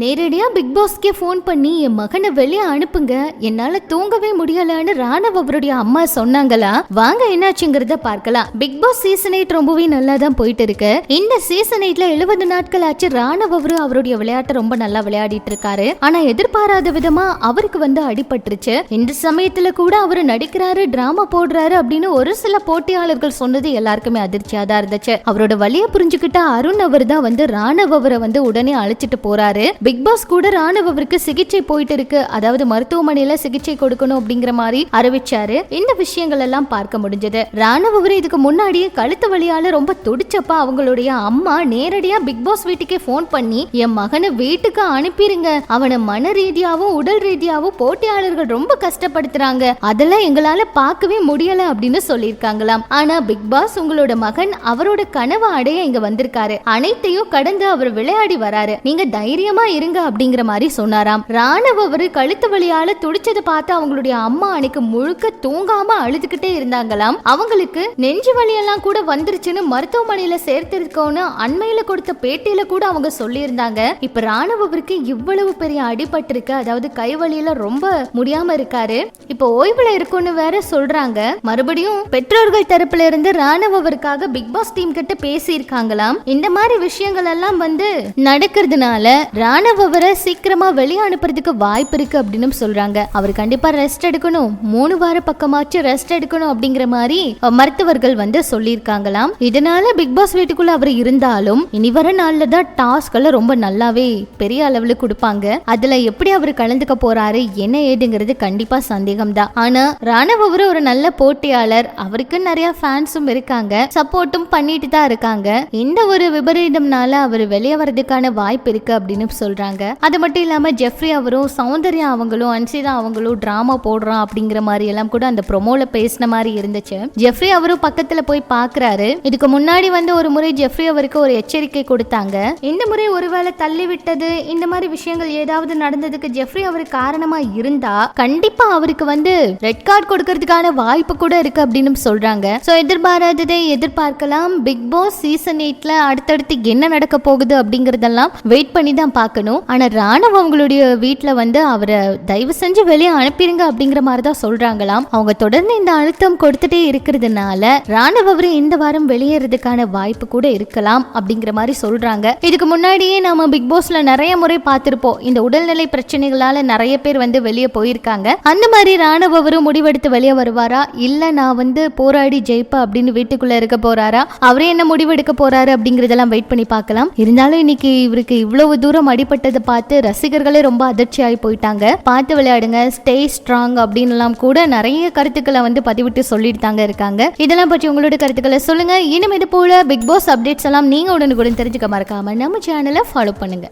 நேரடியா big பாஸ்க்கே phone பண்ணி என் மகனை வெளியே அனுப்புங்க. என்னால தூங்கவே முடியலன்னு ராணவ் அவருடைய அம்மா சொன்னாங்களா? வாங்க என்னாச்சுங்கிறத பார்க்கலாம். பிக் பாஸ் சீசன் எயிட் ரொம்பவே நல்லா தான் போயிட்டு இருக்கு இந்த சீசன் எயிட்ல எழுபது நாட்கள் ஆச்சு ராணவ் அவரு அவருடைய விளையாட்டை ரொம்ப நல்லா விளையாடிட்டு இருக்காரு. ஆனா எதிர்பாராத விதமா அவருக்கு வந்து அடிபட்டுருச்சு. இந்த சமயத்துல கூட அவரு நடிக்கிறாரு டிராமா போடுறாரு அப்படின்னு ஒரு சில போட்டியாளர்கள் சொன்னது எல்லாருக்குமே அதிர்ச்சியா தான் இருந்துச்சு. அவரோட வழியை புரிஞ்சுக்கிட்ட அருண் அவர் தான் வந்து ராணவ் அவரை வந்து உடனே அழைச்சிட்டு போறாரு. பிக் பாஸ் கூட ராணுவருக்கு சிகிச்சை போயிட்டு இருக்கு அதாவது மருத்துவமனையில சிகிச்சை கொடுக்கணும் அப்படிங்கிற மாதிரி அறிவிச்சாரு. இந்த விஷயங்கள் எல்லாம் பார்க்க முடிஞ்சது. ராணுவ இதுக்கு முன்னாடியே கழுத்து வழியால ரொம்ப துடிச்சப்ப அவங்களுடைய அம்மா நேரடியா பிக் பாஸ் வீட்டுக்கே போன் பண்ணி என் மகனை வீட்டுக்கு அனுப்பிடுங்க அவனை மன ரீதியாவும் உடல் ரீதியாவும் போட்டியாளர்கள் ரொம்ப கஷ்டப்படுத்துறாங்க. அதெல்லாம் எங்களால பார்க்கவே முடியல அப்படின்னு சொல்லியிருக்காங்களாம். ஆனா பிக் பாஸ் உங்களோட மகன் அவரோட கனவை அடைய இங்க வந்திருக்காரு. அனைத்தையும் கடந்து அவர் விளையாடி வராரு. நீங்க தைரியமா இருங்க அப்படிங்கிற மாதிரி சொன்னாராம். ராணவ அவரு கழுத்து வழியால துடிச்சதை பார்த்து அவங்களுடைய அம்மா அன்னைக்கு முழுக்க தூங்காம அழுதுகிட்டே இருந்தாங்களாம். அவங்களுக்கு நெஞ்சு வழியெல்லாம் கூட வந்துருச்சுன்னு மருத்துவமனையில சேர்த்திருக்கோன்னு அண்மையில கொடுத்த பேட்டியில கூட அவங்க சொல்லியிருந்தாங்க. இப்ப ராணுவருக்கு இவ்வளவு பெரிய அடிபட்டிருக்கு. அதாவது கை வழியில ரொம்ப முடியாம இருக்காரு. இப்ப ஓய்வுல இருக்கும்னு வேற சொல்றாங்க. மறுபடியும் பெற்றோர்கள் தரப்புல இருந்து ராணுவவருக்காக பிக் பாஸ் டீம் கிட்ட பேசி இருக்காங்களாம் இந்த மாதிரி விஷயங்கள் எல்லாம் வந்து நடக்கிறதுனால ராணுவரை சீக்கிரமா வெளியே அனுப்புறதுக்கு வாய்ப்பு இருக்கு அப்படின்னு சொல்றாங்க. அவர் கண்டிப்பா ரெஸ்ட் எடுக்கணும். மூணு வார பக்கமாச்சும் ரெஸ்ட் எடுக்கணும் அப்படிங்கிற மாதிரி மருத்துவர்கள் வந்து சொல்லியிருக்காங்களாம். இதனால பிக் பாஸ் வீட்டுக்குள்ள அவர் இருந்தாலும் இனி வர நாள்ல தான் டாஸ்க் எல்லாம் ரொம்ப நல்லாவே பெரிய அளவுல கொடுப்பாங்க. அதுல எப்படி அவர் கலந்துக்க போறாரு என்ன ஏதுங்கிறது கண்டிப்பா சந்தேகம் தான் ஆனா ராணவ் ஒரு நல்ல போட்டியாளர். அவருக்கு நிறைய ஃபேன்ஸும் இருக்காங்க. சப்போர்ட்டும் பண்ணிட்டு தான் இருக்காங்க. இந்த ஒரு விபரீதம்னால அவர் வெளியே வர்றதுக்கான வாய்ப்பு இருக்கு அப்படின்னு சொல்றாங்க. அது மட்டும் இல்லாம ஜெஃப்ரி அவரும் சௌந்தர்யா அவங்களும் அன்சிதா அவங்களும் டிராமா போடுறோம் அப்படிங்கிற மாதிரி எல்லாம் கூட அந்த ப்ரொமோல பேசின மாதிரி இருந்துச்சு. ஜெஃப்ரி அவரும் பக்கத்துல போய் பாக்குறாரு. இதுக்கு முன்னாடி வந்து ஒரு முறை ஜெஃப்ரி அவருக்கு ஒரு எச்சரிக்கை கொடுத்தாங்க. இந்த முறை ஒருவேளை தள்ளி விட்டது இந்த மாதிரி விஷயங்கள் ஏதாவது நடந்ததுக்கு ஜெஃப்ரி அவருக்கு காரணமா இருந்தா கண்டிப்பா அவருக்கு வந்து ரெட் கார்டு கொடுக்கறதுக்கான வாய்ப்பு கூட இருக்கு அப்படின்னு சொல்றாங்க. சோ எதிர்பாராததை எதிர்பார்க்கலாம். பிக் பாஸ் சீசன் எயிட்ல அடுத்தடுத்து என்ன நடக்க போகுது அப்படிங்கறதெல்லாம் வெயிட் பண்ணி தான் பார்க்கணும். ஆனால் ராணவ அவங்களுடைய வீட்டில் வந்து அவரை தயவு செஞ்சு வெளியே அனுப்பிடுங்க அப்படிங்கிற மாதிரி தான் சொல்றாங்களாம். அவங்க தொடர்ந்து இந்த அழுத்தம் கொடுத்துட்டே இருக்கிறதுனால ராணவ் அவரு இந்த வாரம் வெளியேறதுக்கான வாய்ப்பு கூட இருக்கலாம் அப்படிங்கிற மாதிரி சொல்றாங்க. இதுக்கு முன்னாடியே நம்ம பிக் பாஸ்ல நிறைய முறை பார்த்திருப்போம். இந்த உடல்நிலை பிரச்சனைகளால நிறைய பேர் வந்து வெளியே போயிருக்காங்க. அந்த மாதிரி ராணவ் அவரும் முடிவெடுத்து வெளியே வருவாரா? இல்ல நான் வந்து போராடி ஜெயிப்பா அப்படின்னு வீட்டுக்குள்ள இருக்க போறாரா? அவரே என்ன முடிவெடுக்க போறாரு அப்படிங்கறதெல்லாம் வெயிட் பண்ணி பார்க்கலாம். இருந்தாலும் இன்னைக்கு இவருக்கு இவ்வளவு தூரம் அடிபட்டதை பார்த்து ரசிகர்களே ரொம்ப அதிர்ச்சி ஆகி போயிட்டாங்க. பார்த்து விளையாடுங்க ஸ்டே ஸ்ட்ராங் அப்படின்லாம் கூட நிறைய கருத்துக்களை வந்து பதிவிட்டு சொல்லிட்டு தாங்க இருக்காங்க. இதெல்லாம் பற்றி உங்களோட கருத்துக்களை சொல்லுங்க. இன்னும் இது போல பிக் பாஸ் அப்டேட்ஸ் எல்லாம் நீங்க உடனுக்குடன் தெரிஞ்சுக்க மறக்காம நம்ம சேனலை ஃபாலோ பண்ணுங்க.